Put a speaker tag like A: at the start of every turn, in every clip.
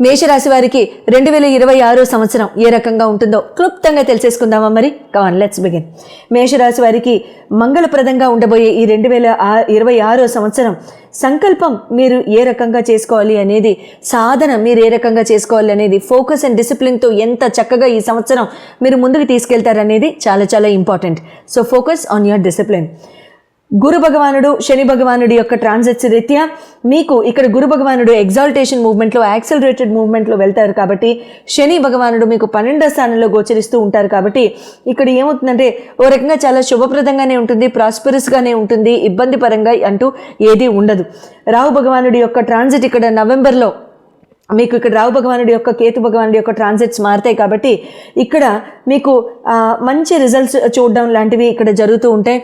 A: మేషరాశి వారికి రెండు వేల ఇరవై ఆరో సంవత్సరం ఏ రకంగా ఉంటుందో క్లుప్తంగా తెలిసేసుకుందామా మరి? కమాన్ లెట్స్ బిగిన్ మేషరాశి వారికి మంగళప్రదంగా ఉండబోయే ఈ రెండు వేల ఇరవై ఆరో సంవత్సరం సంకల్పం మీరు ఏ రకంగా చేసుకోవాలి అనేది సాధన మీరు ఏ రకంగా చేసుకోవాలి అనేది ఫోకస్ అండ్ డిసిప్లిన్తో ఎంత చక్కగా ఈ సంవత్సరం మీరు ముందుకు తీసుకెళ్తారనేది చాలా చాలా important so focus on your discipline Guru భగవానుడు శని భగవానుడి యొక్క ట్రాన్సిట్స్ రీత్యా మీకు ఇక్కడ గురు భగవానుడు ఎగ్జాల్టేషన్ మూవ్మెంట్లో యాక్సలరేటెడ్ మూవ్మెంట్లో వెళ్తారు కాబట్టి శని భగవానుడు మీకు పన్నెండో స్థానంలో గోచరిస్తూ ఉంటారు కాబట్టి ఇక్కడ ఏమవుతుందంటే ఓ రకంగా చాలా శుభప్రదంగానే ఉంటుంది ప్రాస్పరస్గానే ఉంటుంది ఇబ్బంది పరంగా అంటూ ఏదీ ఉండదు. రాహు భగవానుడి యొక్క ట్రాన్సిట్ ఇక్కడ నవంబర్లో మీకు ఇక్కడ రావు భగవానుడి యొక్క కేతు భగవానుడి యొక్క ట్రాన్సిట్స్ మారుతాయి కాబట్టి ఇక్కడ మీకు మంచి రిజల్ట్స్ చూడడం లాంటివి ఇక్కడ జరుగుతూ ఉంటాయి.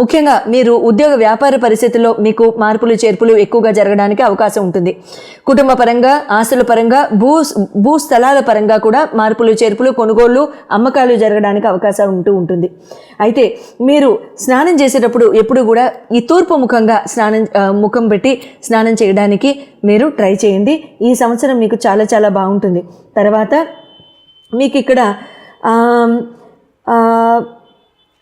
A: ముఖ్యంగా మీరు ఉద్యోగ వ్యాపార పరిస్థితుల్లో మీకు మార్పులు చేర్పులు ఎక్కువగా జరగడానికి అవకాశం ఉంటుంది. కుటుంబ పరంగా ఆస్తుల పరంగా భూ భూ స్థలాల పరంగా కూడా మార్పులు చేర్పులు కొనుగోళ్ళు అమ్మకాలు జరగడానికి అవకాశం ఉంటూ ఉంటుంది. అయితే మీరు స్నానం చేసేటప్పుడు ఎప్పుడు కూడా ఈ తూర్పు ముఖంగా స్నానం ముఖం పెట్టి స్నానం చేయడానికి మీరు ట్రై చేయండి. ఈ సంవత్సరం మీకు చాలా చాలా బాగుంటుంది. తర్వాత మీకు ఇక్కడ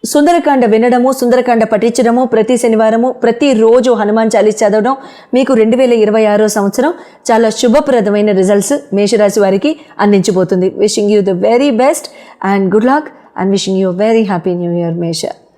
A: సుందరకాండ వినడము సుందరకాండ పఠించడము ప్రతి శనివారము ప్రతిరోజు హనుమాన్ చాలీస్ చదవడం మీకు రెండు వేల ఇరవై ఆరో సంవత్సరం చాలా శుభప్రదమైన రిజల్ట్స్ మేషరాశి వారికి అందించబోతుంది. Wishing you the very best and good luck and wishing you very happy new year మేష.